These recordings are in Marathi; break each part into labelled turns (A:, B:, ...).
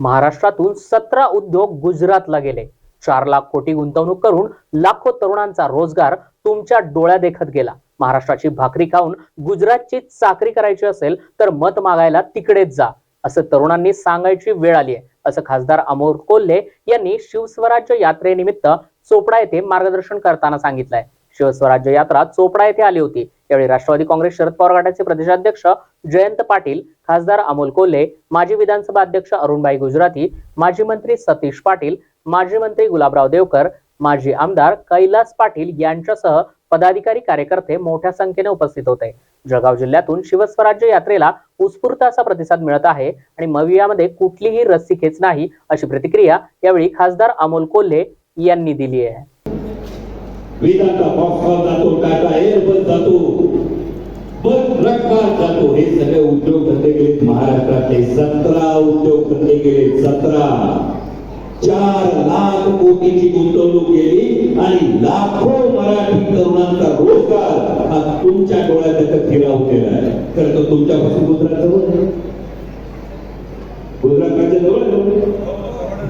A: महाराष्ट्रातून सतरा उद्योग गुजरातला गेले. चार लाख कोटी गुंतवणूक करून लाखो तरुणांचा रोजगार तुमच्या डोळ्या देखत गेला. महाराष्ट्राची भाकरी खाऊन गुजरातची चाकरी करायची असेल तर मत मागायला तिकडेच जा असं तरुणांनी सांगायची वेळ आली आहे. असं खासदार अमोल कोल्हे यांनी शिवस्वराज्य यात्रेनिमित्त चोपडा येथे मार्गदर्शन करताना सांगितलंय. शिवस्वराज्य यात्रा चोपडा येथे आली होती. यावेळी राष्ट्रवादी काँग्रेस शरद पवार गटाचे प्रदेशाध्यक्ष जयंत पाटील खासदार अमोल कोल्हे माजी विधानसभा अध्यक्ष अरुणबाई गुजराती माजी मंत्री सतीश पाटील माजी मंत्री गुलाबराव देवकर माजी आमदार कैलास पाटील यांच्यासह पदाधिकारी कार्यकर्ते मोठ्या संख्येने उपस्थित होते. जळगाव जिल्ह्यातून शिवस्वराज्य यात्रेला उत्स्फूर्त असा प्रतिसाद मिळत आहे आणि मवियामध्ये कुठलीही रस्सीखेच नाही अशी प्रतिक्रिया यावेळी खासदार अमोल कोल्हे यांनी दिली आहे.
B: वेदांचा फॉक्सकॉल जातो टाटा एअरबस जातो. बस ट्रककार जातो. हे सगळे उद्योग धंदे गेलेत महाराष्ट्रातले सतरा उद्योग धंदे गेले सतरा. चार लाख कोटीची गुंतवणूक केली आणि लाखो मराठी तरुणांचा रोजगार हा तुमच्या डोळ्यात त्याचा फिरावलेला आहे खरं तर तुमच्यापासून गुजरात जवळ गुजरात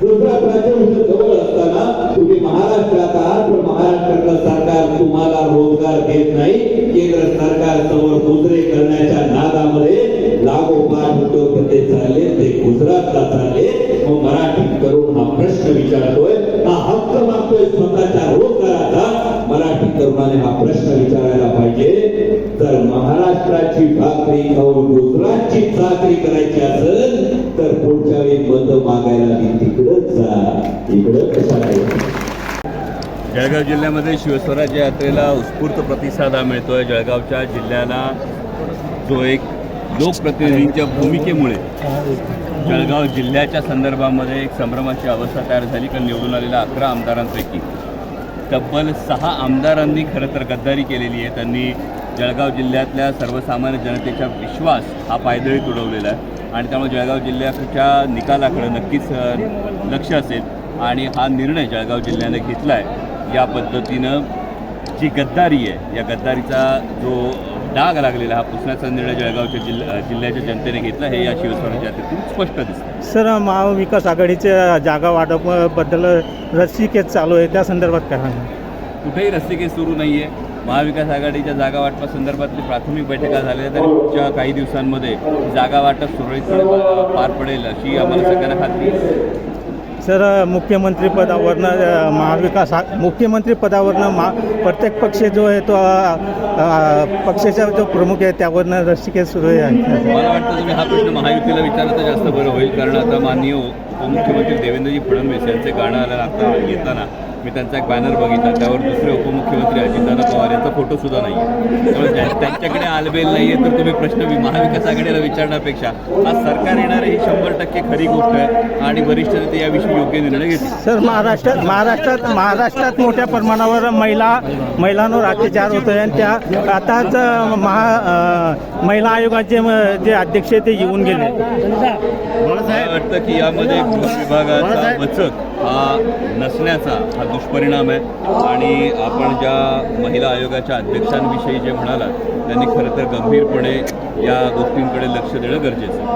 B: गुजरात राज्य जवळ असताना तुम्ही महाराष्ट्रात आहात पण महाराष्ट्रातलं सरकार तुम्हाला रोजगार देत नाही. केंद्र सरकार समोर दुसरे करण्याच्या नादामध्ये लागोपाठ उद्योगपती चालले ते गुजरातला चालले. मग मराठी करून हा प्रश्न विचारतोय हा हक्क मागतोय स्वतःच्या रोजगाराचा. मराठी तरुणाने हा प्रश्न विचारायला महाराष्ट्राची भाकरी खाऊन गुजरातची चाकरी करायची असेल तर पुढच्या वेळी मत मागायला मी तिकडच जा. इकडं कशाला
C: जळगाव जिल्ह्यामध्ये शिवस्वराज्य यात्रेला उत्स्फूर्त प्रतिसाद हा मिळतोय. जळगावच्या जिल्ह्याला जो एक लोकप्रतिनिधींच्या भूमिकेमुळे जळगाव जिल्ह्याच्या संदर्भामध्ये एक संभ्रमाची अवस्था तयार झाली कारण निवडून आलेल्या अकरा आमदारांपैकी तब्बल सहा आमदारांनी खरं तर गद्दारी केलेली आहे. त्यांनी जळगाव जिल्ह्यातल्या सर्वसामान्य जनतेचा विश्वास हा पायदळीत उडवलेला आहे. आणि त्यामुळे जळगाव जिल्ह्याच्या निकालाकडे नक्कीच लक्ष असेल. आणि हा निर्णय जळगाव जिल्ह्याने घेतला आहे या पद्धतीनं जी गद्दारी आहे या गद्दारीचा जो डाग लागलेला हा पुसण्याचा निर्णय जळगावच्या जिल्हा जिल्ह्याच्या जनतेने घेतला हे या शिवस्वराज्य यात्रेतून स्पष्ट दिसतं
D: सर महाविकास आघाडीच्या जागा वाटपाबद्दल रस्सीकेस चालू आहे. त्या संदर्भात काय
C: कुठेही रस्तिकेस सुरू नाही आहे महाविकास आघाडीच्या जागा वाटपासंदर्भातली प्राथमिक बैठका झाल्या पुढच्या काही दिवसांमध्ये जागा वाटप सुरळीतपणे पा- पार पडेल अशी आम्हाला सगळ्यांना खात्री
D: सर मुख्यमंत्री पदावरनं अ, महाविकास आ मुख्यमंत्री पदावरनं मा प्रत्येक पक्ष जो आहे तो पक्षाचा जो प्रमुख आहे त्यावरनं रस्सीकेस सुरू आहे.
C: मला वाटतं तुम्ही हा प्रश्न महायुतीला विचारला तर जास्त बरं होईल. कारण आता माननीय उपमुख्यमंत्री देवेंद्रजी फडणवीस यांचे गाणं आलं आता येताना. मी त्यांचा एक बॅनर बघितला. त्यावर दुसरे उपमुख्यमंत्री अजितदादा पवार यांचा फोटो सुद्धा नाही. आहे त्यामुळे ज्या- त्यांच्याकडे आलबेल नाही आहे तर तुम्ही प्रश्न वि- महाविकास आघाडीला विचारण्यापेक्षा. आज सरकार येणार ही शंभर टक्के खरी गोष्ट आहे आणि वरिष्ठ नेते याविषयी योग्य निर्णय घेतील.
D: सर महाराष्ट्रात महाराष्ट्रात महाराष्ट्रात मोठ्या प्रमाणावर महिला महिलांवर अत्याचार होतो आहे आणि त्या आताच महा महिला आयोगाचे म, जे अध्यक्ष आहे ते येऊन गेले.
C: मला वाटतं की यामध्ये विभागाचा वचक हा नसण्याचा हा दुष्परिणाम आहे. आणि आपण ज्या महिला आयोगाच्या अध्यक्षांविषयी जे म्हणालात त्यांनी खरं तर गंभीरपणे या गोष्टींकडे लक्ष देणं गरजेचं आहे.